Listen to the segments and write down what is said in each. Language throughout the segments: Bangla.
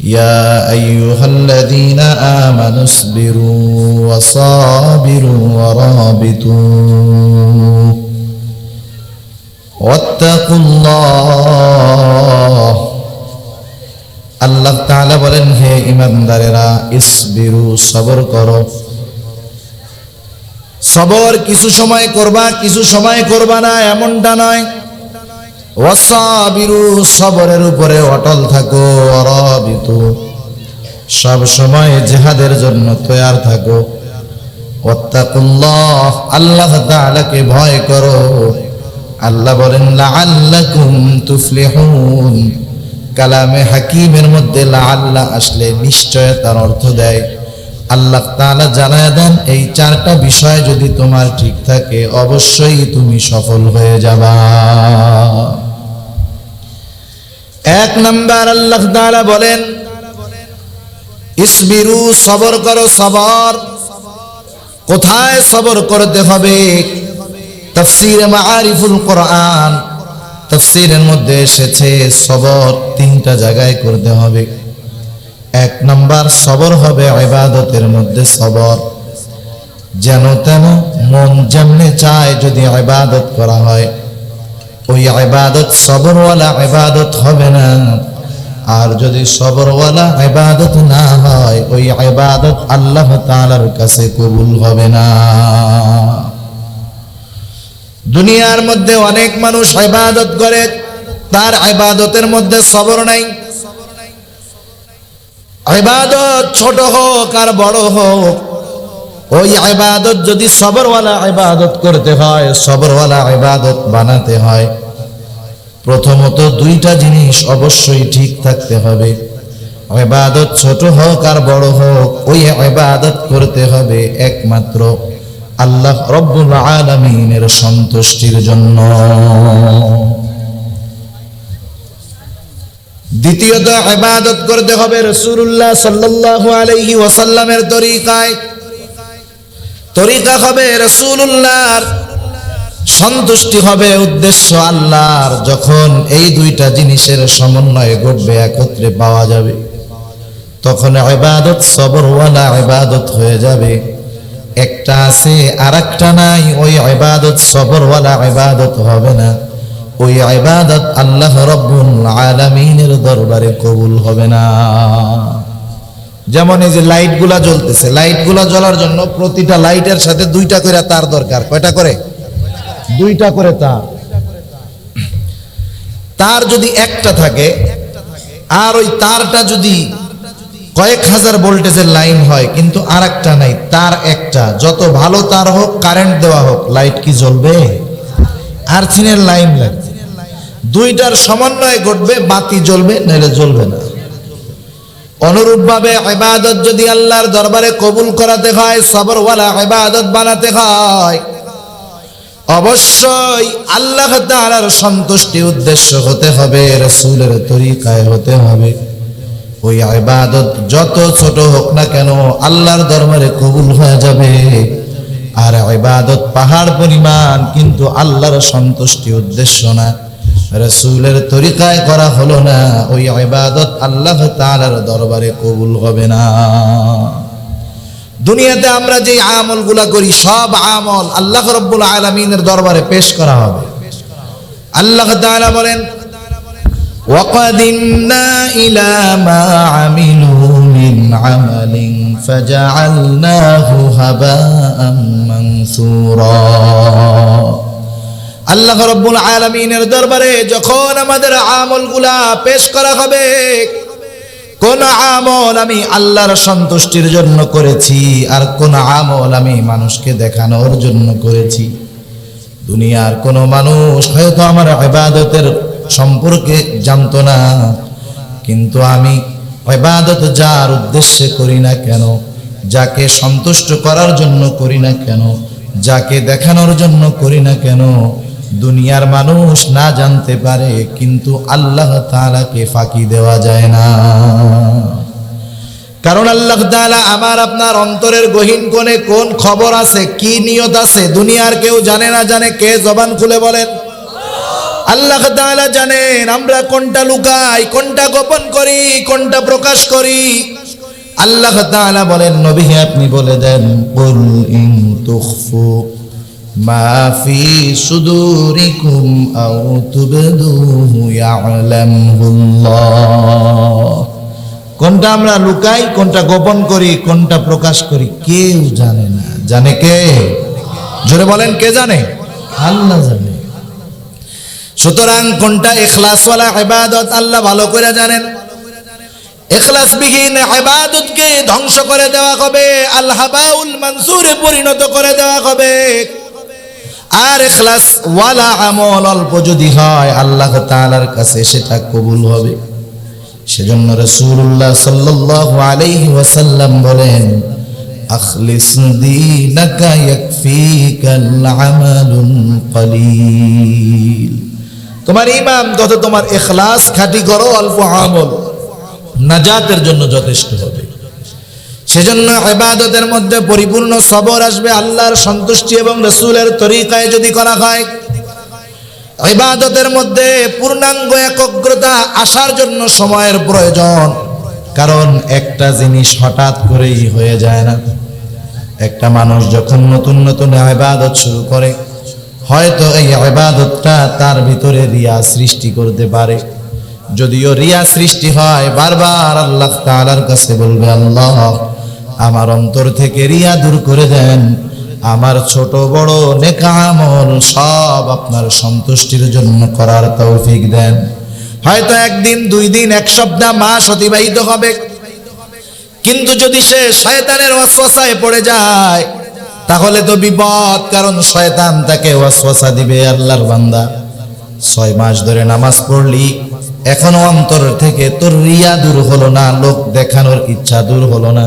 يا أيها الذين آمنوا اصبروا وصابروا ورابطوا واتقوا الله আল্লাহ তাআলা বলেন হে ইমানদারেরা ইসবিরু সবর করো সবর কিছু সময় করবা কিছু সময় করবা না এমনটা নয় সবরের উপরে অটল থাকো অরবিতু সব সময় জেহাদের জন্য তৈয়ার থাকো। ওয়াত্তাকুল্লাহ, আল্লাহ তাআলাকে ভয় করো। আল্লাহ বলেন, লাআল্লাকুম তুফলিহুন। কালামে হাকিমের মধ্যে লাআল্লাহ আসলে নিশ্চয় তার অর্থ দেয়। আল্লাহ তাআলা জানায় দেন, এই চারটা বিষয় যদি তোমার ঠিক থাকে, অবশ্যই তুমি সফল হয়ে যাবা। নাম্বার আল্লাহ তাআলা বলেন, ইসবিরু সবর করো সবর। কোথায় সবর করতে হবে? তাফসীরে মাআরিফুল কোরআন তাফসীরের মধ্যে এসেছে, সবর তিনটা জায়গায় করতে হবে। এক নাম্বার, সবর হবে ইবাদতের মধ্যে সবর। যেন তেন মন যেমনে চায় যদি ইবাদত করা হয়। ওই ইবাদত সবরওয়ালা ইবাদত হবে না। আর যদি সবরওয়ালা ইবাদত না হয়, ওই ইবাদত আল্লাহ তাআলার কাছে কবুল হবে না। দুনিয়ার মধ্যে অনেক মানুষ ইবাদত করে, তার ইবাদতের মধ্যে সবর নাই। ইবাদত ছোট হোক আর বড় হোক ওই ইবাদত যদি সবরওয়ালা ইবাদত করতে হয়, সবরওয়ালা ইবাদত বানাতে হয়। প্রথমত দুইটা জিনিস অবশ্যই ঠিক থাকতে হবে। ইবাদত ছোট হোক আর বড় হোক, ওই ইবাদত করতে হবে একমাত্র আল্লাহ রব্বুল আলামিনের সন্তুষ্টির জন্য। দ্বিতীয়ত ইবাদত করতে হবে রাসূলুল্লাহ সাল্লাল্লাহু আলাইহি ওয়াসাল্লামের তরিকায়। তরিকা হবে রাসূলুল্লাহর। সন্তুষ্টি হবে উদ্দেশ্য আল্লাহর। যখন এই দুইটা জিনিসের সমন্বয় ঘটবে, একত্রে পাওয়া যাবে। তখন ইবাদত সবরওয়ালা ইবাদত হয়ে যাবে। একটা আছে আর একটা নাই, ওই ইবাদত সবরওয়ালা ইবাদত হবে না। ওই ইবাদত আল্লাহ রব্বুল আলামিনের দরবারে কবুল হবে না। যেমন এই যে লাইটগুলা জ্বলতেছে, লাইটগুলা জ্বলার জন্য প্রতিটা লাইটের সাথে দুইটা করে তার দরকার। কয়টা করে? দুইটা করে তার। তার যদি একটা থাকে, আর ওই তারটা যদি কয়েক হাজার ভোল্টেজের লাইন হয়, কিন্তু আর একটা নাই, তার একটা। যত ভালো তার হোক, কারেন্ট দেওয়া হোক, লাইট কি জ্বলবে? আর ছিনের লাইন লাগবে। দুইটার সমন্বয় ঘটবে, বাতি জ্বলবে নাহলে জ্বলবে না। অনুরূপভাবে ইবাদত যদি আল্লাহর দরবারে কবুল করাতে হয়, সবরওয়ালা ইবাদত বানাতে হয়। অবশ্যই আল্লাহ তাআলার সন্তুষ্টি উদ্দেশ্য হতে হবে, রাসূলের তরিকায় হতে হবে। ওই ইবাদত যত ছোট হোক না কেন আল্লাহর দরবারে কবুল হয়ে যাবে। আর ইবাদত পাহাড় পরিমাণ কিন্তু আল্লাহর সন্তুষ্টি উদ্দেশ্য না। রসুলের তরিকায় করা হলো না ওই ইবাদত আল্লাহ তাআলার দরবারে কবুল হবে না দুনিয়াতে আমরা যে আমলগুলা করি সব আমল আল্লাহ রব্বুল আলামিনের দরবারে পেশ করা হবে আল্লাহ তাআলা বলেন وقدمنا إلى ما عملوا من عمل فجعلناه هباء منثورا আল্লাহ রব্বুল আলমিনের দরবারে যখন আমাদের আমলগুলা পেশ করা হবে, কোন আমল আমি আল্লাহর সন্তুষ্টির জন্য করেছি আর কোন আমল আমি মানুষকে দেখানোর জন্য করেছি। দুনিয়ার কোন মানুষ হয়তো আমার ইবাদতের সম্পর্কে জানতো না, কিন্তু আমি ইবাদত যার উদ্দেশ্যে করি না কেন, যাকে সন্তুষ্ট করার জন্য করি না কেন, যাকে দেখানোর জন্য করি না কেন দুনিয়ার মানুষ না জানতে পারে, কিন্তু আল্লাহ তাআলাকে ফাঁকি দেওয়া যায় না। কারণ আল্লাহ তাআলা আমার আপনার অন্তরের গহীন কোণে কোন খবর আছে, কি নিয়ত আছে, দুনিয়ার কেউ জানে না জানে কে জবান খুলে বলেন। আল্লাহ তাআলা জানেন, আমরা কোনটা লুকাই, কোনটা গোপন করি, কোনটা প্রকাশ করি। আল্লাহ তাআলা বলেন নবী আপনি বলে দেন মা ফি সুদুরিকুম আও কোনটা আমরা লুকাই, কোনটা গোপন করি, কোনটা প্রকাশ করি, কেউ জানে না। জানে কে? জোরে বলেন, কে জানে? আল্লাহ জানে। সুতরাং কোনটা ইখলাসওয়ালা ইবাদত, আল্লাহ ভালো করে জানেন। ইখলাসবিহীন ইবাদতকে ধ্বংস করে দেওয়া হবে, আল হাবাউল মানসুরে পরিণত করে দেওয়া হবে। আর ইখলাস ওয়ালা আমল অল্প যদি হয়, আল্লাহ তাআলার কাছে সেটা কবুল হবে। সেজন্য রাসূলুল্লাহ সাল্লাল্লাহু আলাইহি ওয়াসাল্লাম বলেন, আখলিস দীনাকা ইয়াকফিকাল আমালুল কলিল। তোমার ইমান যত তোমার ইখলাস খাঁটি করো, অল্প আমল নাজাতের জন্য যথেষ্ট হবে। সেজন্য ইবাদতের মধ্যে পরিপূর্ণ সবর আসবে আল্লাহর সন্তুষ্টি এবং রসুলের তরিকায় যদি করা হয়। ইবাদতের মধ্যে পূর্ণাঙ্গ একগ্রতা আসার জন্য সময়ের প্রয়োজন। কারণ একটা জিনিস হঠাৎ করেই হয়ে যায় না। একটা মানুষ যখন নতুন নতুন ইবাদত শুরু করে, হয়তো এই ইবাদতটা তার ভিতরে রিয়া সৃষ্টি করতে পারে। যদিও রিয়া সৃষ্টি হয়, বারবার আল্লাহ তাআলার কাছে বলবে, আল্লাহ আমার অন্তর থেকে রিয়া দূর করে দেন। আমার ছোট বড় নেকামল সব আপনার সন্তুষ্টির জন্য করার তৌফিক দেন। হয়তো একদিন, দুই দিন, এক সপ্তাহ, মাস অতিবাহিত হবে। কিন্তু যদি সে শয়তানের ওয়াসওয়াসায় পড়ে যায়, তাহলে তো বিপদ, কারণ শয়তান তাকে ওয়াসওয়াসা দিবে আল্লাহর বান্দা। ছয় মাস ধরে নামাজ পড়লি, এখনও অন্তর থেকে তোর রিয়া দূর হলো না, লোক দেখানোর ইচ্ছা দূর হলো না।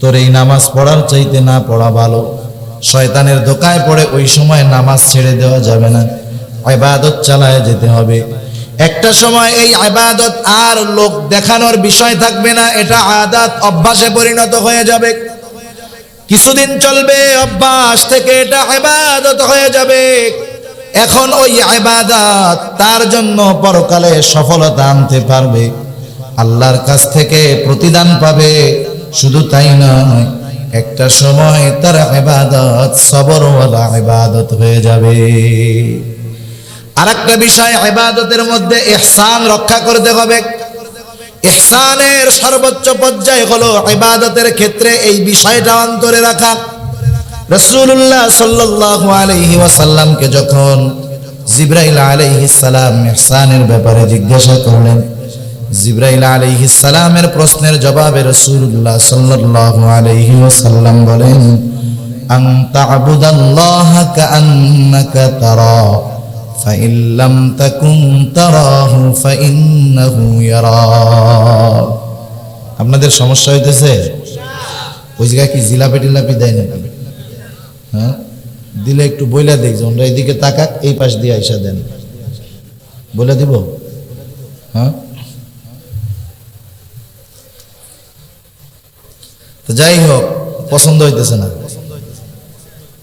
তোর এই নামাজ পড়ার চাইতে না পড়া ভালো। শয়তানের ধোকায় পড়ে ওই সময় নামাজ ছেড়ে দেওয়া যাবে না। ইবাদত চালায় যেতে হবে। একটা সময় এই ইবাদত আর লোক দেখানোর বিষয় থাকবে না, এটা আদাত অভ্যাসে পরিণত হয়ে যাবে। কিছুদিন চলবে অভ্যাস থেকে এটা ইবাদত হয়ে যাবে। এখন ওই ইবাদত তার জন্য পরকালে সফলতা আনতে পারবে। আল্লাহর কাছ থেকে প্রতিদান পাবে। শুধু তাই নয়, একটা সময় তার ইবাদত সবরওয়ালা ইবাদত হয়ে যাবে। আরেকটা বিষয়, ইবাদতের মধ্যে ইহসান রক্ষা করতে হবে। ইহসানের সর্বোচ্চ পর্যায় হলো ইবাদতের ক্ষেত্রে এই বিষয়টা অন্তরে রাখা। রাসূলুল্লাহ সাল্লাল্লাহু আলাইহি ওয়াসাল্লামকে যখন জিব্রাইল আলাইহিস সালাম ইহসানের ব্যাপারে জিজ্ঞাসা করলেন জিব্রাইল আলাইহিস সালামের প্রশ্নের জবাবে রাসূলুল্লাহ সাল্লাল্লাহু আলাইহি ওয়াসাল্লাম বলেন আন তা'বুদাল্লাহা কাআন্নাকা তারা فإن لم تكن تراه فإنه يراك আপনাদের সমস্যা হইতেছে ওই জায়গায় কি জিলাপি টিলাপি দেয় নাকি হ্যাঁ দিলে একটু বইলা দেখ যে ওরা এদিকে তাকাক এই পাশ দিয়ে আইসা দেন বলে দিব হ্যাঁ যাই হোক, পছন্দ হইতেছে না।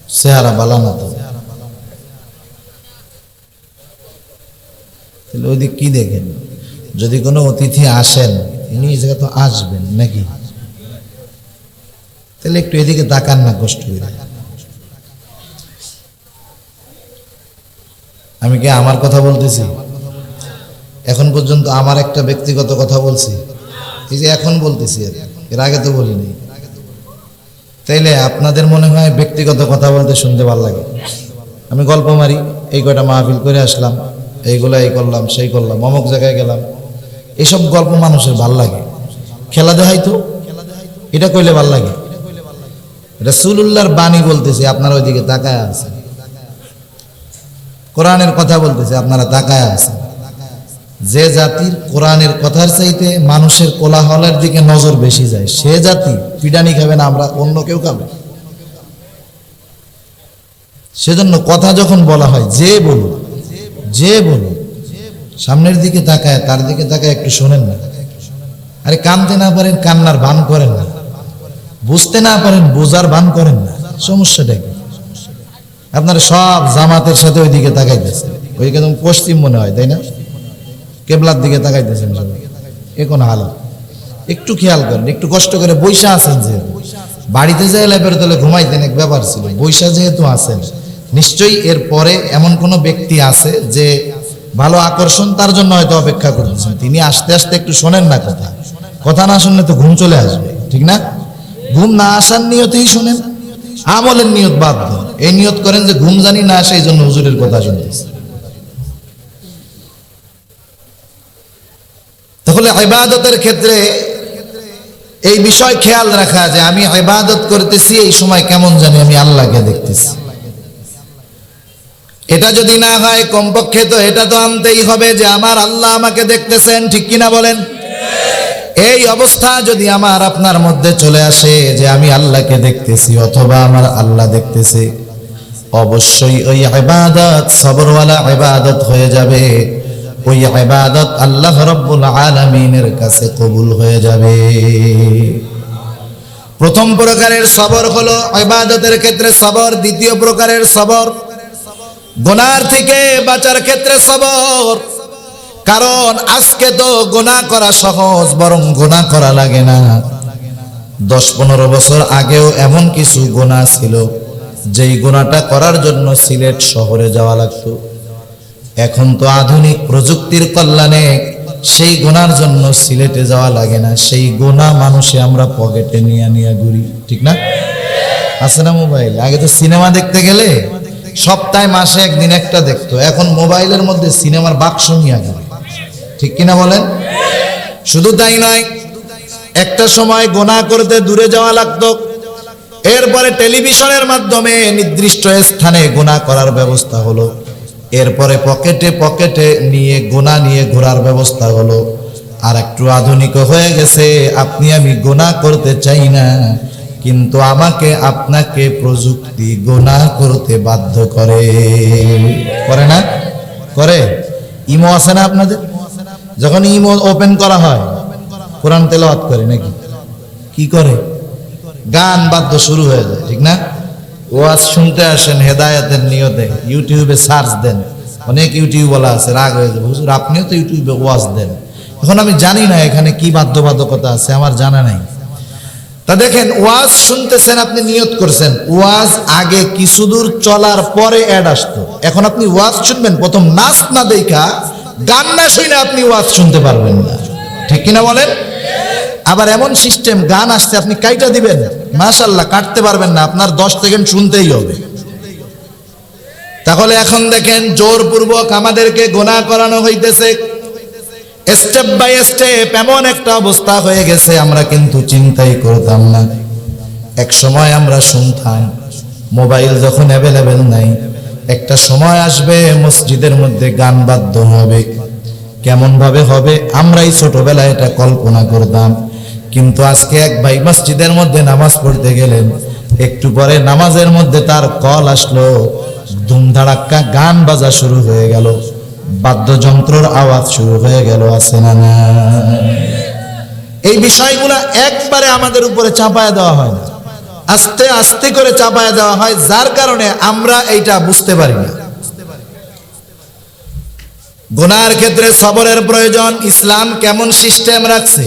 চেহারা বালা না তো। তাহলে ওই দিক কি দেখেন? যদি কোনো অতিথি আসেন এই জায়গা তো আসবেন নাকি? তাহলে একটু এদিকে তাকান না কষ্ট আমি কি আমার কথা বলতেছি? এখন পর্যন্ত আমার একটা ব্যক্তিগত কথা বলছি। যে এখন বলতেছি আর এর আগে তো বলিনি। তাইলে আপনাদের মনে হয় ব্যক্তিগত কথা বলতে শুনতে ভালো লাগে? আমি গল্প মারি, এই কয়টা মাহফিল করে আসলাম, এইগুলা এই করলাম, সেই করলাম, অমুক জায়গায় গেলাম। এসব গল্প মানুষের ভালো লাগে। খেলা দেখাই তো। এটা কইলে ভালো লাগে। রসুল্লাহর বাণী বলতেছে, আপনারা ওইদিকে তাকায় আছেন। কোরআনের কথা বলতেছে, আপনারা তাকায় আছেন। যে জাতির কোরআনের কথার চাইতে মানুষের কোলাহলের দিকে নজর বেশি যায়, সে জাতি পিডানি খাবে না, আমরা অন্য কেউ খাবে। সেজন্য কথা যখন বলা হয়, যে বলুন যে বলুন, সামনের দিকে তাকায়, তার দিকে তাকায় একটু শোনেন না। আরে কানতে না পারেন, কান্নার ভান করেন না। বুঝতে না পারেন, বোঝার ভান করেন না। সমস্যাটা কি? আপনার সব জামাতের সাথে ওইদিকে তাকাইতেছে ওই একদম পশ্চিম মনে হয়, তাই না? কেবলার দিকে তাকাইতেছেন এ কোন হালত? একটু খেয়াল করেন, একটু কষ্ট করে বৈশা আছেন যেহেতু বাড়িতে যে ল্যাপের তলে ঘুমাইতেন এক ব্যাপার ছিল। বৈশা যেহেতু আছেন, নিশ্চয়ই এর পরে এমন কোনো ব্যক্তি আছে যে ভালো আকর্ষণ তার জন্য হয়তো অপেক্ষা করতেছেন। তিনি আসতে আসতে একটু শোনেন না কথা। কথা না শুনলে তো ঘুম চলে আসবে, ঠিক না? ঘুম না আসার নিয়তেই শুনেন। আমলের নিয়ত দেন এই নিয়ত করেন যে ঘুম জানি না আসে এই জন্য হুজুরের কথা শুনতেছে। তাহলে ইবাদতের ক্ষেত্রে এই বিষয় খেয়াল রাখা যে আমি ইবাদত করতেছি, এই সময় কেমন জানি আমি আল্লাহকে দেখতেছি। এটা যদি না হয় কমপক্ষে তো এটা তো আনতেই হবে যে আমার আল্লাহ আমাকে দেখতেছেন, ঠিক কিনা বলেন? এই অবস্থা যদি আমার আপনার মধ্যে চলে আসে যে আমি আল্লাহকে দেখতেছি অথবা আমার আল্লাহ দেখতেছে, অবশ্যই ওই ইবাদত, সবরওয়ালা ইবাদত হয়ে যাবে। ওই ইবাদত আল্লাহ রব্বুল আলামিনের কাছে কবুল হয়ে যাবে। প্রথম প্রকারের সবর হলো ইবাদতের ক্ষেত্রে সবর, দ্বিতীয় প্রকারের সবর, গোনার থেকে বাঁচার ক্ষেত্রে সবর। কারণ আজকে তো গোনা করা সহজ, বরং গোনা করা লাগে না। দশ পনেরো বছর আগেও এমন কিছু গোনা ছিল, যেই গোনাটা করার জন্য সিলেট শহরে যাওয়া লাগতো। এখন তো আধুনিক প্রযুক্তির কল্যাণে সেই গোনার জন্য সিলেটে যাওয়া লাগে না। সেই গোনা মানুষে আমরা পকেটে নিয়ে নিয়ে ঘুরি, ঠিক না? আছে না মোবাইল? আগে তো সিনেমা দেখতে গেলে সপ্তাহে মাসে একদিন একটা দেখতো। এখন মোবাইলের মধ্যে সিনেমার বাক্স নিয়ে গেল ঠিক কিনা বলেন? শুধু তাই নয়, একটা সময় গোনা করতে দূরে যাওয়া লাগতো। এরপরে টেলিভিশনের মাধ্যমে নির্দিষ্ট স্থানে গোনা করার ব্যবস্থা হলো। এরপরে পকেটে পকেটে নিয়ে, গোনা নিয়ে ঘোরার ব্যবস্থা হলো। আর একটু আধুনিক হয়ে গেছে, আপনি আমি গোনা করতে চাই না, কিন্তু আমাকে আপনাকে প্রযুক্তি গোনা করতে বাধ্য করে। করে না? করে? ইমো আছে না আপনাদের? যখন ইমো ওপেন করা হয়, কোরআন তেলাওয়াত করে নাকি? কি করে? গান বাদ্য শুরু হয়ে যায়, ঠিক না? ওয়াজ শুনতে আসেন, হেদায়েতের নিয়তে। ইউটিউবে সার্চ দেন। অনেক ইউটিউব বলা আছে, রাগ হয়ে যাবে। হুজুর, আপনিও তো ইউটিউবে ওয়াজ দেন। এখন আমি জানি না এখানে কি বাধ্যবাধকতা আছে, আমার জানা নাই। তা দেখেন, ওয়াজ শুনতেছেন, আপনি নিয়ত করছেন। ওয়াজ আগে কিছু দূর চলার পরে অ্যাড আসতো। এখন আপনি ওয়াজ শুনবেন, প্রথম নাচ না দেখা, গান না শুনে আপনি ওয়াজ শুনতে পারবেন না। ঠিক কিনা বলেন? আবার এমন সিস্টেম গান আসছে, আপনি কাইটা দিবেন। মাশাল্লাহ, কাটতে পারবেন না, আপনার দশ সেকেন্ড শুনতেই হবে। তাহলে এখন দেখেন, জোরপূর্বক আমাদেরকে গোনা করানো হইতেছে। স্টেপ বাই স্টেপ এমন একটা অবস্থা হয়ে গেছে, আমরা কিন্তু চিন্তাই করতাম না। এক সময় আমরা শুনতাম, মোবাইল যখন অ্যাভেলেবেল নাই, একটা সময় আসবে, মসজিদের মধ্যে গান বাদ্য হবে। কেমন ভাবে হবে, আমরাই ছোটবেলায় এটা কল্পনা করতাম। কিন্তু আজকে এক ভাই মসজিদের মধ্যে নামাজ পড়তে গেলেন। একটু পরে নামাজের মধ্যে তার কল আসলো। ধুমধাড়াক্কা গান বাজা শুরু হয়ে গেল। বাদ্যযন্ত্রর আওয়াজ শুরু হয়ে গেল, আছে না না এই বিষয়গুলো একবারে আমাদের উপরে চাপায় দেওয়া হয় না। আস্তে আস্তে করে চাপায় দেওয়া হয়, যার কারণে আমরা এইটা বুঝতে পারি না। গোনার ক্ষেত্রে সবরের প্রয়োজন, ইসলাম কেমন সিস্টেম রাখছে?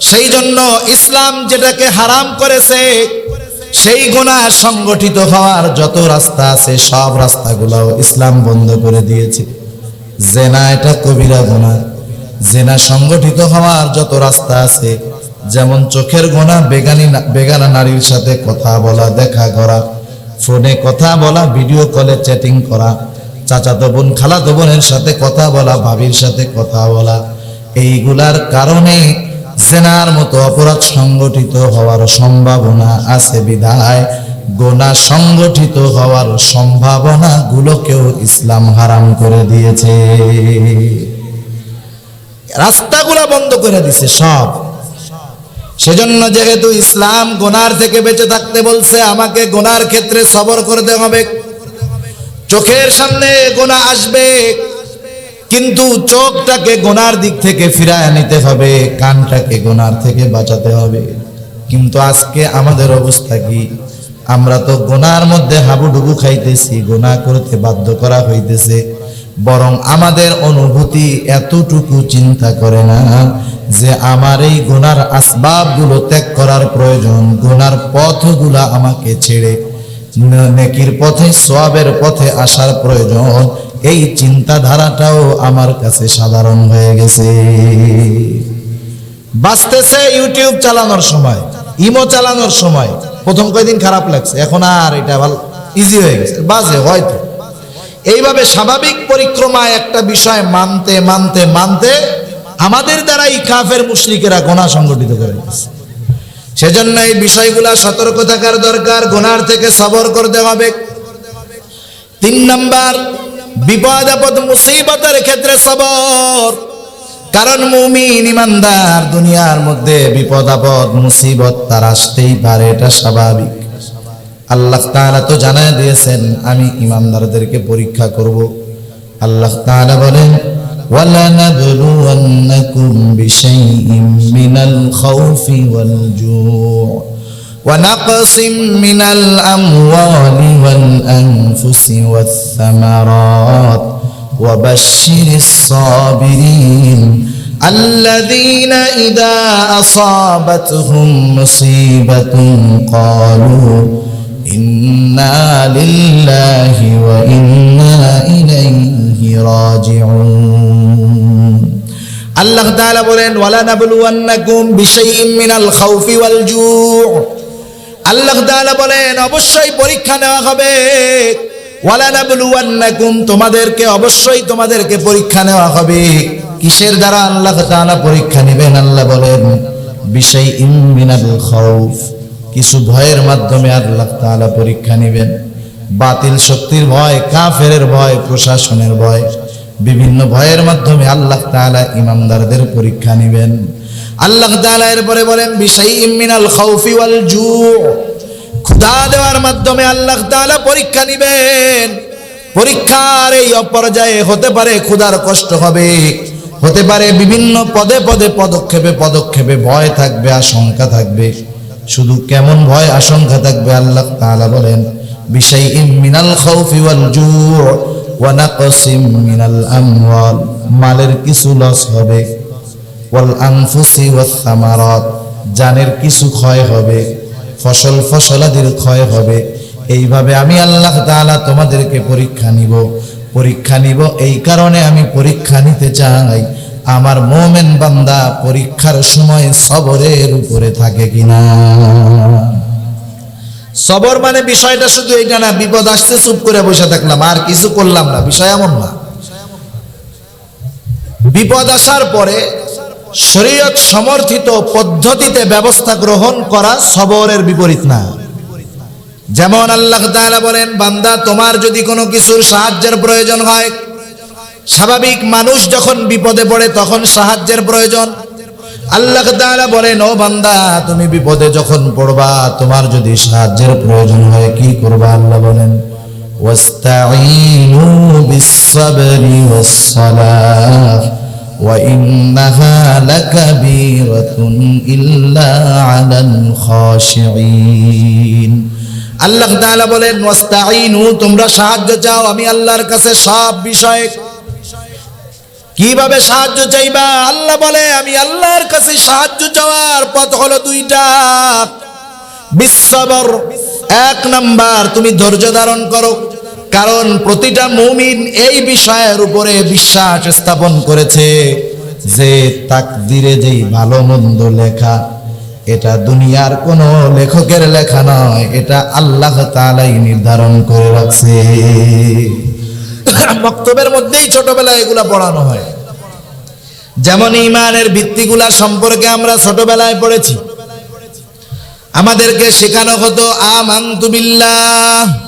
সেই জন্য ইসলাম যেটাকে হারাম করেছে, সেই গোনা সংগঠিত হওয়ার যত রাস্তা আছে, সব রাস্তাগুলো ইসলাম বন্ধ করে দিয়েছে। জেনা এটা কবিরা গোনা জেনা সংগঠিত হওয়ার যত রাস্তা আছে, যেমন চোখের গোনা বেগানি বেগানা নারীর সাথে কথা বলা, দেখা করা, ফোনে কথা বলা, ভিডিও কলে চ্যাটিং করা, চাচাতো বোন, খালাতো বোনের সাথে কথা বলা, ভাবির সাথে কথা বলা, এইগুলার কারণে জেনার মতো অপরাধ সংগঠিত হওয়ার সম্ভাবনা আছে বিধায়। গোনা সংগঠিত হওয়ার সম্ভাবনা গুলোকেও ইসলাম হারাম করে দিয়েছে। রাস্তাগুলা বন্ধ করে দিছে সব। সেজন্য যেহেতু ইসলাম গোনার থেকে বেঁচে থাকতে বলছে, আমাকে গোনার ক্ষেত্রে সবর করতে হবে। চোখের সামনে গোনা আসবে। কিন্তু চোখটাকে গোনার দিক থেকে ফিরায় নিতে হবে, কানটাকে গোনার থেকে বাঁচাতে হবে। কিন্তু আজকে আমাদের অবস্থা কি? আমরা তো গোনার মধ্যে হাবুডুবু খাইতেছি, গোনা করতে বাধ্য করা হইতেছে। বরং আমাদের অনুভূতি এতটুকু চিন্তা করে না যে আমার এই গোনার আসবাবগুলো ত্যাগ করার প্রয়োজন, গোনার পথগুলা আমাকে ছেড়ে নেকির পথে সোয়াবের পথে আসার প্রয়োজন। এই চিন্তাধারাটাও আমার কাছে সাধারণ হয়ে গেছে। বাঁচতেছে ইউটিউব চালানোর সময়, ইমো চালানোর সময়। প্রথম কয়দিন খারাপ লাগছে, এখন আর এটা ভালো ইজি হয়ে গেছে, বাজে হয়তো। এইভাবে স্বাভাবিক পরিক্রমায় একটা বিষয় মানতে মানতে মানতে আমাদের দ্বারা এই কাফের মুশরিকেরা গোনা সংগঠিত করে গেছে সেজন্য এই বিষয়গুলা সতর্ক থাকার দরকার, গোনার থেকে সবর করতে হবে। তিন নাম্বার বিপদ আপদ মুসিবতের ক্ষেত্রে সবর কারণ মুমিন ইমানদার দুনিয়ার মধ্যে বিপদ আপদ মুসিবত তার আসতেই পারে এটা স্বাভাবিক আল্লাহ তাআলা তো জানায় দিয়েছেন আমি ইমানদারদেরকে পরীক্ষা করব আল্লাহ তাআলা বলেন وَلَنَبْلُوَنَّكُمْ بِشَيْءٍ مِّنَ الْخَوْفِ وَالْجُوعِ ونقص من الأموال والأنفس والثمرات وبشر الصابرين الذين إذا أصابتهم مصيبة قالوا إنا لله وإنا إليه راجعون. الله تعالى بولين ولا نبلونكم بشيء من الخوف والجوع আল্লাহ তাআলা বলেন, অবশ্যই পরীক্ষা নেওয়া হবে। ওয়ালা তোমাদেরকে অবশ্যই তোমাদেরকে পরীক্ষা নেওয়া হবে। কিসের দ্বারা আল্লাহ তাআলা পরীক্ষা নেবেন? আল্লাহ বলেন বিশাইইম মিনাল খাউফ কিছু ভয়ের মাধ্যমে আল্লাহ তাআলা পরীক্ষা নেবেন। বাতিল শক্তির ভয়, কাফেরের ভয়, প্রশাসনের ভয়, বিভিন্ন ভয়ের মাধ্যমে আল্লাহ তাআলা ইমানদারদের পরীক্ষা নেবেন। আল্লাহ তাআলা এরপরে বলেন বিশাই মিনাল জু। ক্ষুধা দেওয়ার মাধ্যমে আল্লাহ তাআলা পরীক্ষা নেবেন। পরীক্ষার এই অপর্যায়ে হতে পারে ক্ষুধার কষ্ট হবে, হতে পারে বিভিন্ন পদে পদে পদক্ষেপে পদক্ষেপে ভয় থাকবে, আশঙ্কা থাকবে। শুধু কেমন ভয়, আশঙ্কা থাকবে, আল্লাহ তাআলা বলেন বিশাই মিনাল খাউফি ওয়াল জু। ওয়ানাকসিম মিনাল আমওয়াল। মালের কিছু লস হবে। ওয়াল আনফুসি ওয়াস সামারাত, জানের কিছু ক্ষয় হবে, ফসল ফসলাদির ক্ষয় হবে। এইভাবে আমি আল্লাহ তাআলা তোমাদেরকে পরীক্ষা নিব। পরীক্ষা নিব এই কারণে আমি পরীক্ষা নিতে চাই, আমার মোমেন বান্দা পরীক্ষার সময় সবরের উপরে থাকে কিনা? সবর মানে বিষয়টা শুধু এইটা না, বিপদ আসছে, চুপ করে বসে থাকলাম, আর কিছু করলাম না, বিষয় এমন না। বিপদ আসার পরে শরীয়ত সমর্থিত পদ্ধতিতে ব্যবস্থা গ্রহণ করা সবরের বিপরীত না। যেমন আল্লাহ তাআলা বলেন, বান্দা, তোমার যদি কোনো কিছুর সাহায্যের প্রয়োজন হয়, স্বাভাবিক মানুষ যখন বিপদে পড়ে তখন সাহায্যের প্রয়োজন। আল্লাহ তাআলা বলেন, ও বান্দা, তুমি বিপদে যখন পড়বা, তোমার যদি সাহায্যের প্রয়োজন হয়, কি করবা? আল্লাহ বলেন, ওয়াস্তাঈনু বিস-সাবরি ওয়াস-সালাহ وإنها لكبيرة إلا على الخاشعين আল্লাহ তাআলা বলেন ওয়াস্তাঈনু তোমরা সাহায্য চাও আমি আল্লাহর কাছে সব বিষয়ে কিভাবে সাহায্য চাইবা আল্লাহ বলে আমি আল্লাহর কাছে সাহায্য চাওয়ার পথ হলো দুইটা বিশ্ববর এক নাম্বার তুমি ধৈর্য ধারণ করো কারণ প্রতিটা মুমিন এই বিষয়ের উপরে বিশ্বাস স্থাপন করেছে যে তাকদিরে যেই ভালো মন্দ লেখা, এটা দুনিয়ার কোন লেখকের লেখা নয়, এটা আল্লাহ তাআলাই নির্ধারণ করে রাখছে। বক্তব্যের মধ্যেই ছোটবেলায় এগুলা পড়ানো হয়। যেমন ইমানের ভিত্তিগুলা সম্পর্কে আমরা ছোটবেলায় পড়েছি। আমাদেরকে শেখানো হতো বিল্লাহ।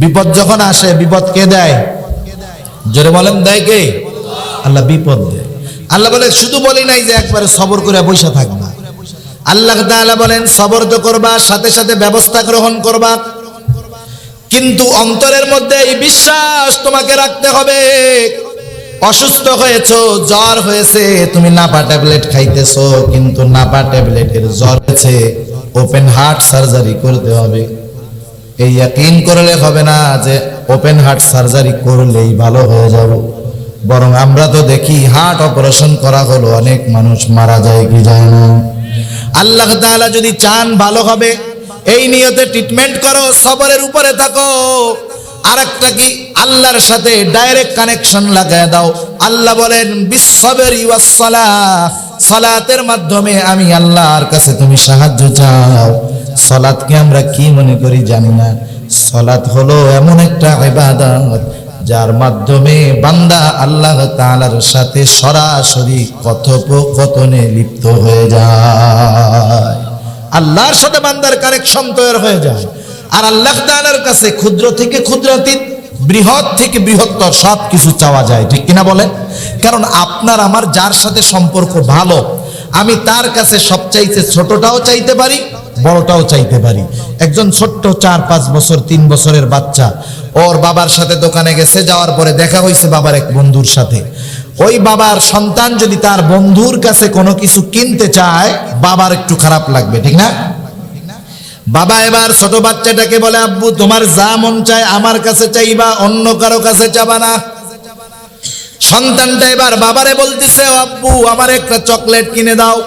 বিপদ যখন আসে, বিপদ কে দেয়? জোরে বলেন, দেয় কে? আল্লাহ বিপদ দেয়। আল্লাহ বলে, শুধু বলি নাই যে একবারে সবর করে বসে থাকবা আল্লাহ তাআলা বলেন, সবর তো করবা, সাথে সাথে ব্যবস্থা গ্রহণ করবা। কিন্তু অন্তরের মধ্যে এই বিশ্বাস তোমাকে রাখতে হবে। অসুস্থ হয়েছো, জ্বর হয়েছে, তুমি নাপা ট্যাবলেট খাইতেছো, কিন্তু নাপা ট্যাবলেটের জ্বর হয়েছে, ওপেন হার্ট সার্জারি করতে হবে। এই ইয়াকিন করলে হবে না যে ওপেন হার্ট সার্জারি করলেই ভালো হয়ে যাব। বরং আমরা তো দেখি হার্ট অপারেশন করা হলো, অনেক মানুষ মারা যায়, কি যায় না। আল্লাহ তাআলা যদি চান ভালো হবে, এই নিয়তে ট্রিটমেন্ট করো, সবরের উপরে থাকো। আর একটা কি? আল্লাহর সাথে ডাইরেক্ট কানেকশন লাগায় দাও। আল্লাহ বলেন বিশ্ববের সালাতের মাধ্যমে আমি আল্লাহর কাছে তুমি সাহায্য চাও। সলাৎকে আমরা কি মনে করি জানি না। সলাৎ হলো এমন একটা ইবাদত যার মাধ্যমে বান্দা আল্লাহ তাআলার সাথে সরাসরি কথোপকথনে লিপ্ত হয়ে যায়। আল্লাহর সাথে বান্দার কানেকশন তৈরি হয়ে যায়। আর আল্লাহ তাআলার কাছে ক্ষুদ্র থেকে ক্ষুদ্রাতীত, বৃহৎ থেকে বৃহত্তর সব কিছু চাওয়া যায়। ঠিক কিনা বলেন? কারণ আপনার, আমার, যার সাথে সম্পর্ক ভালো আমি তার কাছে সবচাইতে ছোটটাও চাইতে পারি, বড়টাও চাইতে পারি। একজন ছোট্ট চার, পাঁচ বছর, তিন বছরের বাচ্চা, ওর বাবার সাথে দোকানে গেছে, যাওয়ার পরে দেখা হয়েছে বাবার এক বন্ধুর সাথে। ওই বাবার সন্তান যদি তার বন্ধুর কাছে কোনো কিছু কিনতে চায়, বাবার একটু খারাপ লাগবে, ঠিক না? বাবা এবার ছোট বাচ্চাটাকে বলে, আব্বু, তোমার যা মন চায় আমার কাছে চাইবা, অন্য কারও কাছে চাবা না। সন্তানটা এবার বাবারে বলতেছে "ও আব্বু, আমার একটা চকলেট কিনে দাও।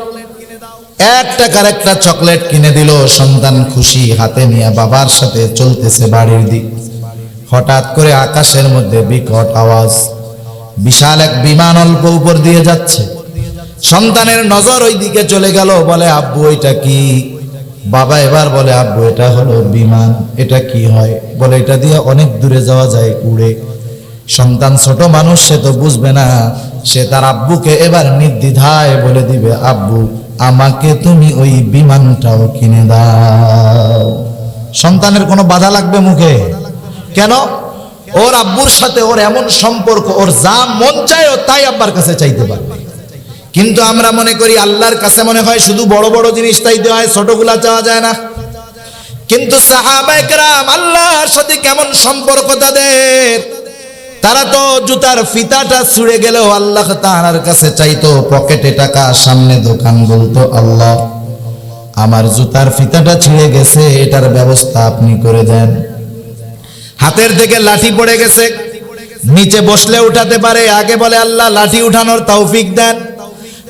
এক টাকার একটা চকলেট কিনে দিল, সন্তান খুশি, হাতে নিয়ে বাবার সাথে চলতেছে বাড়ির দিক। হঠাৎ করে আকাশের মধ্যে বিকট আওয়াজ, বিশাল এক বিমান অল্প উপর দিয়ে যাচ্ছে। সন্তানের নজর ওই দিকে চলে গেল, বলে, আব্বু এটা কি? বাবা এবার বলে, আব্বু, এটা হলো বিমান, এটা কি হয়? বলে, এটা দিয়ে অনেক দূরে যাওয়া যায়, উড়ে। সন্তান ছোট মানুষ, সে তো বুঝবে না। সে তার আব্বুকে এবার নির্দ্বিধায় বলে দিবে, আব্বু, আমাকে তুমি ওই বিমানটাও কিনে দাও। সন্তানের কোনো বাধা লাগবে মুখে? কেন? ওর আব্বুর সাথে ওর এমন সম্পর্ক, ওর যা মন চায় ও তাই আব্বার কাছে চাইতে পারবে। কিন্তু আমরা মনে করি আল্লাহর কাছে মনে হয় শুধু বড় বড় জিনিস চাইতে হয়, ছোটগুলা চাওয়া যায় না। কিন্তু সাহাবাইকরাম আল্লাহর সাথে কেমন সম্পর্ক তাদের? তারা তো জুতার ফিতাটা ছুঁড়ে গেলেও আল্লাহ তাহার কাছে চাইতো, পকেটে টাকা, সামনে দোকান বলতো আল্লাহ, আমার জুতার ফিতাটা ছিঁড়ে গেছে, এটার ব্যবস্থা আপনি করে দেন। হাতের থেকে লাঠি পড়ে গেছে, নিচে বসলে উঠাতে পারে, আগে বলে, আল্লাহ, লাঠি উঠানোর তৌফিক দেন।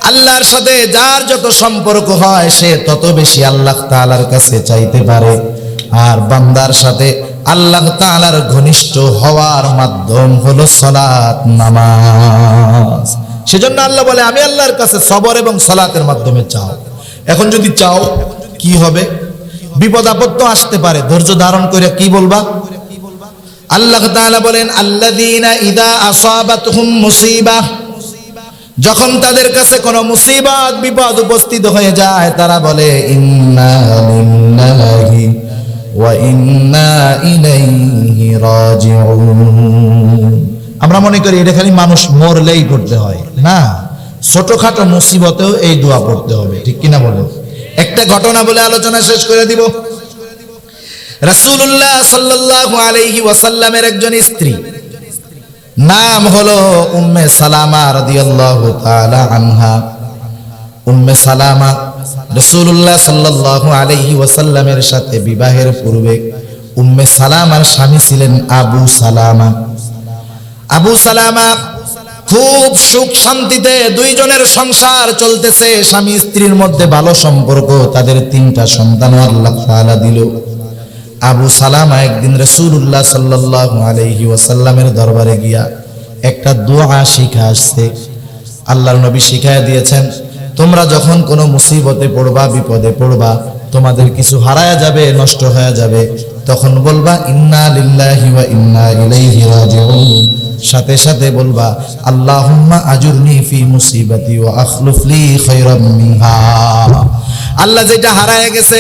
আল্লাহর সাথে যার যত সম্পর্ক হয়, সে তত বেশি আল্লাহ তাআলার কাছে চাইতে পারে। আর বান্দার সাথে আল্লাহ তাআলার ঘনিষ্ঠ হওয়ার মাধ্যম হলো সলাত নামাজ। সেজন্য আল্লাহ বলে, আমি আল্লাহর কাছে সবর এবং সলাতের মাধ্যমে চাও। এখন যদি চাও, কি হবে? বিপদ আপদ তো আসতে পারে, ধৈর্য ধারণ করে কি বলবা? আল্লাহ তাআলা বলেন, আল্লাযীনা ইদা আসাবাতহুম মুসিবাহ যখন তাদের কাছে কোনো মুসিবত, বিপদ উপস্থিত হয়ে যায়, তারা বলে, ইন্না আমরা মনে করি এটা খালি মানুষ মরলেই করতে হয়। না, ছোটখাটো মুসিবতেও এই দোয়া পড়তে হবে। ঠিক কিনা বলেন একটা ঘটনা বলে আলোচনা শেষ করে দিব। রাসূলুল্লাহ সাল্লাল্লাহু আলাইহি ওয়াসাল্লামের একজন স্ত্রী, নাম হলো উম্মে সালামা রাদিয়াল্লাহু তাআলা আনহা। উম্মে সালামা রাসূলুল্লাহ সাল্লাল্লাহু আলাইহি ওয়াসাল্লামের সাথে বিবাহের পূর্বে উম্মে সালামার স্বামী ছিলেন আবু সালামা। আবু সালামা খুব সুখ শান্তিতে দুইজনের সংসার চলতেছে, স্বামী স্ত্রীর মধ্যে ভালো সম্পর্ক, তাদের তিনটা সন্তান আল্লাহ তাআলা দিল। আবু সালামা একদিন রসুল্লাহ সাল্লাহ আলহি ওয়াসাল্লামের দরবারে গিয়া একটা দোয়া শিখা আসছে। আল্লাহর নবী শিখায় দিয়েছেন তোমরা যখন কোনো মুসিবতে পড়বা, বিপদে পড়বা, তোমাদের কিছু হারায়া যাবে, নষ্ট হয়ে যাবে, তখন বলবা, ইন্না ইন্না সাথে সাথে বলবা মিনহা। আল্লাহ যেটা হারায় গেছে,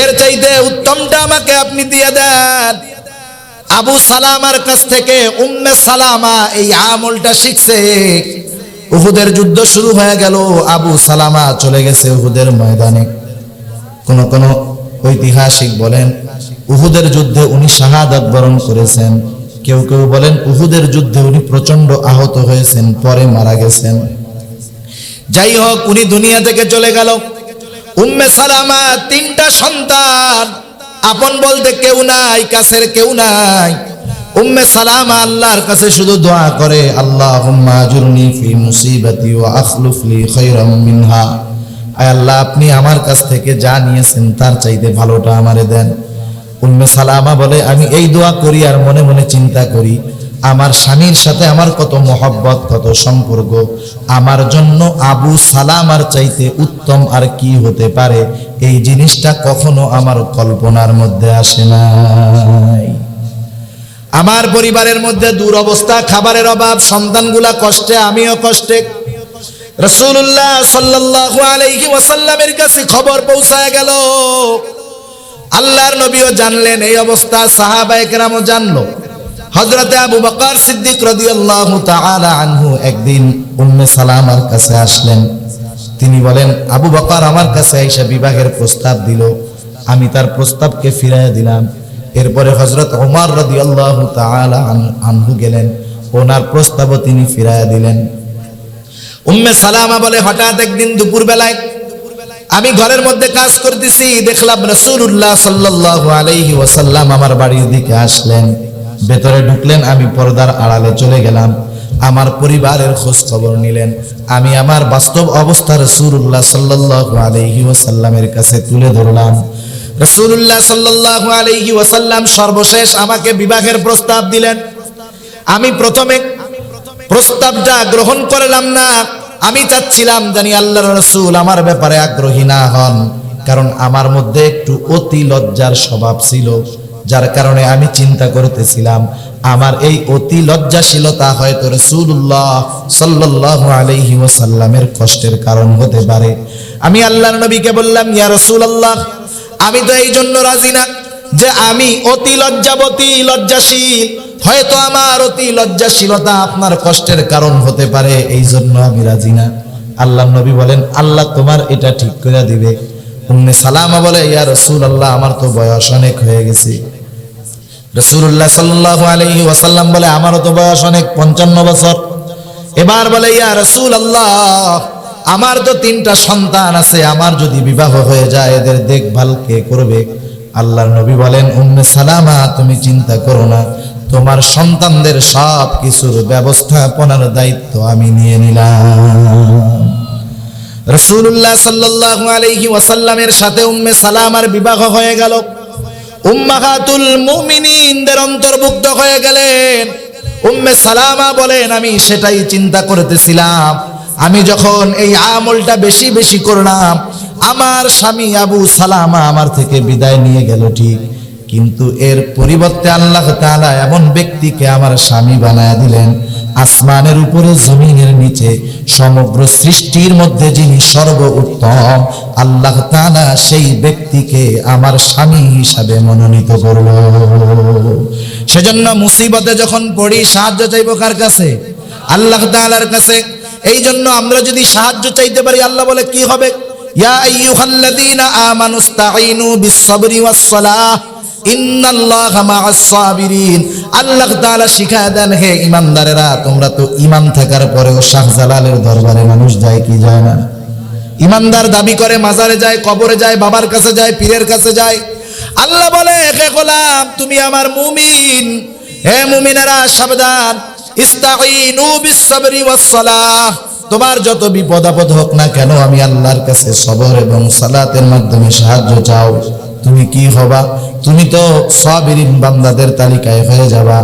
এর চাইতে উত্তমটা আমাকে আপনি দিয়ে দেন। আবু সালামার কাছ থেকে উম্মে সালামা এই আমলটা শিখছে। উহুদের যুদ্ধ শুরু হয়ে গেল। আবু সালামা চলে গেছে উহুদের ময়দানে। কোন কোন ঐতিহাসিক বলেন, উহুদের যুদ্ধে উনি শাহাদাত বরণ করেছেন। কেউ কেউ বলেন, উহুদের যুদ্ধে উনি প্রচণ্ড আহত হয়েছেন, পরে মারা গেছেন। যাই হোক, উনি দুনিয়া থেকে চলে গেল। উম্মে সালামা তিনটা সন্তান, আপন বলতে কেউ নাই, কাছের কেউ নাই। উম্মে সালামা আল্লাহর কাছে শুধু দোয়া করে, আল্লাহুম্মা আজুরনি ফি মুসিবাতি ওয়া আখলুফ লি খায়রাম মিনহা। আয় আল্লাহ, আপনি আমার কাছ থেকে যা নিয়েছেন তার চাইতে ভালোটা আমারে দেন। উম্মে সালামা বলে, আমি এই দোয়া করি আর মনে মনে চিন্তা করি, আমার স্বামীর সাথে আমার কত মহব্বত, কত সম্পর্ক, আমার জন্য আবু সালামার চাইতে উত্তম আর কি হতে পারে? এই জিনিসটা কখনো আমার কল্পনার মধ্যে আসে নাই। আমার পরিবারের মধ্যে দুরবস্থা, খাবারের অভাব, সন্তানগুলা কষ্টে, আমিও কষ্টে। রসুল্লাহ সাল্লাল্লাহু আলাইহি ওয়াসাল্লামের কাছে খবর পৌঁছায় গেল। আল্লাহর নবীও জানলেন, এই অবস্থা সাহাবা একরামও জানলো। হযরতে আবু বকর সিদ্দিক রাদিয়াল্লাহু তাআলা আনহু একদিন উম্মে সালামার কাছে আসলেন। তিনি বলেন, আবু বকর আমার কাছে আইসা বিবাহের প্রস্তাব দিল। আমি তার প্রস্তাবকে ফিরাইয়া দিলাম। এরপরে হযরত ওমর তাআলা আন- আনহু গেলেন। ওনার প্রস্তাবও তিনি ফিরাইয়া দিলেন। উম্মে সালামা বলে, হঠাৎ একদিন দুপুর বেলায় আমি ঘরের মধ্যে কাজ করতেছি, দেখলাম রসুল্লাহ সাল্লাল্লাহু আলাইহি ওয়াসাল্লাম আমার বাড়ির দিকে আসলেন। ভেতরে ঢুকলেন, আমি পর্দার আড়ালে চলে গেলাম। আমার পরিবারের খোঁজ খবর নিলেন। আমি আমার বাস্তব অবস্থা রসুল্লাহ সাল্লাল্লাহু আলাইহি ওয়াসাল্লামের কাছে তুলে ধরলাম। রসুল্লাহ সাল্লাল্লাহু আলাইহি ওয়াসাল্লাম সর্বশেষ আমাকে বিবাহের প্রস্তাব দিলেন। আমি প্রথমে প্রস্তাবটা গ্রহণ করলাম না, আমি চাচ্ছিলাম জানি আল্লাহর রসুল আমার ব্যাপারে আগ্রহী না হন, কারণ আমার মধ্যে একটু অতি লজ্জার স্বভাব ছিল, যার কারণে আমি চিন্তা করতেছিলাম, আমার এই অতি লজ্জাশীলতা হয়তো রসুল্লাহ সাল্লাহ আলাইহি ওয়াসাল্লামের কষ্টের কারণ হতে পারে। আমি আল্লাহর নবীকে বললাম, ইয়া রসুল আল্লাহ আমি তো এই জন্য রাজি না যে আমি অতি লজ্জাবতী, লজ্জাশীল। হয়তো আমার অতি লজ্জাশীলতা আপনার কষ্টের কারণ হতে পারে, এই জন্য আমি রাজি না। আল্লাহ নবী বলেন, আল্লাহ তোমার এটা ঠিক করে দিবে। উম্মে সালামা বলে, ইয়া রসুল আল্লাহ আমার তো বয়স অনেক হয়ে গেছে। রসুল্লাহ সাল্লাহ আলহি ওয়াসাল্লাম বলে, আমারও তো বয়স অনেক, পঞ্চান্ন বছর। এবার বলে, ইয়া রসুল আল্লাহ আমার তো তিনটা সন্তান আছে, আমার যদি বিবাহ হয়ে যায়, এদের দেখভাল কে করবে? আল্লাহর নবী বলেন, উম্মে সালামা, তুমি চিন্তা করো না। তোমার সন্তানদের সব কিছুর ব্যবস্থাপনার দায়িত্ব আমি নিয়ে নিলাম। রসুল্লাহ সাল্লাল্লাহু আলাইহি ওয়াসাল্লামের সাথে উম্মে সালামার বিবাহ হয়ে গেল। উম্মাহাতুল মুমিনিনদের অন্তর্ভুক্ত হয়ে গেলেন। উম্মে সালামা বলেন, আমি সেটাই চিন্তা করতেছিলাম। আমি যখন এই আমলটা বেশি বেশি করলাম, আমার স্বামী আবু সালামা আমার থেকে বিদায় নিয়ে গেল ঠিক। কিন্তু এর পরিবর্তে আল্লাহ তাআলা এমন ব্যক্তিকে আমার স্বামী বানায় দিলেন, আসমানের উপরে, জমিনের নিচে, সমগ্র সৃষ্টির মধ্যে যিনি সর্ব উত্তম আল্লাহ তাআলা সেই ব্যক্তিকে আমার স্বামী হিসাবে মনোনীত করল। সেজন্য মুসিবতে যখন পড়ি, সাহায্য চাইব কার কাছে? আল্লাহ তাআলার কাছে। এই জন্য আমরা যদি সাহায্য চাইতে পারি, আল্লাহ বলে, কি হবে? ইমান থাকার পরেও দরবারে মানুষ যায় কি ইমানদার দাবি করে, মাজারে যায়, কবরে যায়, বাবার কাছে যায়, পীরের কাছে যায়। আল্লাহ বলে, হে গোলাম, তুমি আমার মুমিন। হে মুমিনেরা, সাবধান। তোমার যত বিপদ আপদ হোক না কেন, আমি আল্লাহর কাছে সবর এবং সালাতের মাধ্যমে সাহায্য চাও। তুমি কি হবা? তুমি তো সাবিরিন বান্দাদের তালিকায় হয়ে যাবা।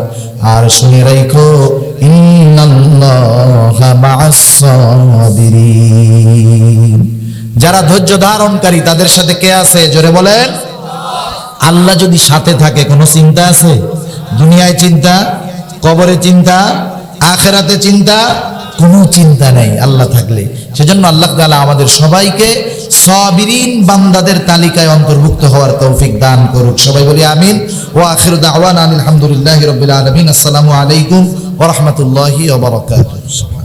আর শুনে রাখো যারা ধৈর্য ধারণকারী, তাদের সাথে কে আছে? জোরে বলেন। আল্লাহ যদি সাথে থাকে, কোনো চিন্তা আছে? দুনিয়ায় চিন্তা কবরে চিন্তা, আখেরাতে চিন্তা, কোনো চিন্তা নেই আল্লাহ থাকলে। সেজন্য আল্লাহ তালা আমাদের সবাইকে সাবিরিন বান্দাদের তালিকায় অন্তর্ভুক্ত হওয়ার তৌফিক দান করুক। সবাই বলি আমিন। ও আখির দাওয়ান আলহামদুলিল্লাহ রবিল আলমিন। আসসালামু আলাইকুম ওরহমতুল্লাহি ওবরাকাতুহু